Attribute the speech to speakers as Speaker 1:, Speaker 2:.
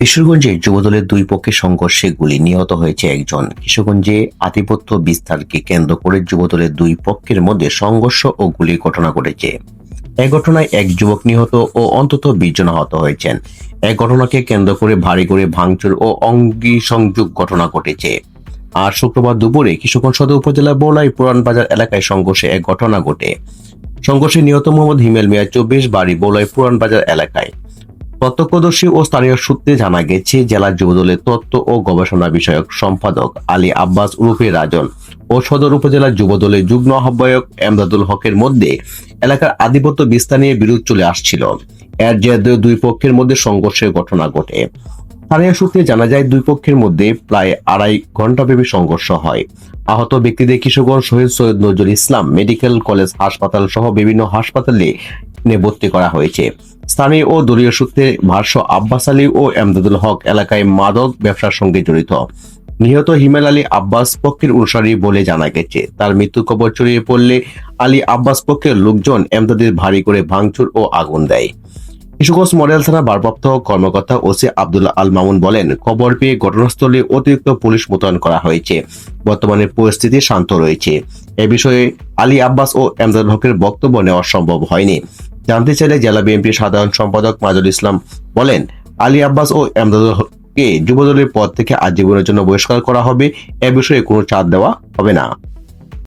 Speaker 1: কিশোরগঞ্জে যুবদলের দুই পক্ষের সংঘর্ষে গুলি নিহত হয়েছে একজন। কিশোরগঞ্জে আধিপত্য বিস্তারকে কেন্দ্র করে যুবদলের দুই পক্ষের মধ্যে সংঘর্ষ ও গুলির ঘটনা ঘটেছে। এ ঘটনায় এক যুবক নিহত ও অন্তত বিশ জন আহত হয়েছেন। এক ঘটনাকে কেন্দ্র করে ভারী করে ভাঙচুর ও অঙ্গি সংযোগ ঘটনা ঘটেছে। আর শুক্রবার দুপুরে কিশোরগঞ্জ সদর উপজেলার বলাই পুরান বাজার এলাকায় সংঘর্ষে এক ঘটনা ঘটে। সংঘর্ষে নিহত মোহাম্মদ হিমেল মিয়া চব্বিশ, বাড়ি বলাই পুরান বাজার এলাকায়। প্রত্যক্ষদর্শী ও স্থানীয় সূত্রে জানা গেছে, জেলা যুবদলের তত্ত্ব ও গবেষণা বিষয়ক সম্পাদক আলী আব্বাস উরুফে রাজন ও সদর উপজেলা যুবদলের যুগ্ম আহ্বায়ক এমদাদুল হকের মধ্যে এলাকার আধিপত্য বিস্তার নিয়ে বিরোধ চলে আসছিল। এর জেদ দুই পক্ষের মধ্যে সংঘর্ষের ঘটনা ঘটে। স্থানীয় সূত্রে জানা যায়, দুই পক্ষের মধ্যে প্রায় আড়াই ঘন্টাব্যাপী সংঘর্ষ হয়। আহত ব্যক্তিদের কিশোরগঞ্জ শহীদ সৈয়দ নজরুল ইসলাম মেডিকেল কলেজ হাসপাতাল সহ বিভিন্ন হাসপাতালে ভর্তি করা হয়েছে। স্থানীয় ও দলীয় সূত্রে ভাষ্য আব্বাস আলী ও এমদাদুল হক এলাকায় মাদক ব্যবসার সঙ্গে জড়িত। নিহত হিমেল আলী আব্বাস পক্ষের অনুসারী বলে জানা গেছে, তার মৃত্যু খবর ছড়িয়ে পড়লে আলী আব্বাস পক্ষের লোকজন এমদাদের ভারী করে ভাঙচুর ও আগুন দেয়। কিশোরগঞ্জ মডেল থানা ভারপ্রাপ্ত কর্মকর্তা ওসি আব্দুল্লাহ আল মামুন বলেন, খবর পেয়ে ঘটনাস্থলে অতিরিক্ত পুলিশ মোতায়েন করা হয়েছে। বর্তমানে পরিস্থিতি শান্ত রয়েছে। এ বিষয়ে আলী আব্বাস ও এমদাদুল হকের বক্তব্য নেওয়া সম্ভব হয়নি। জানতে চাইলে জেলা বিএনপির সাধারণ সম্পাদক মাজুল ইসলাম বলেন, আলী আব্বাস ও এমদাদুল হককে যুবদলের পদ থেকে আজীবনের জন্য বহিষ্কার করা হবে। এ বিষয়ে কোনো চাপ দেওয়া হবে না।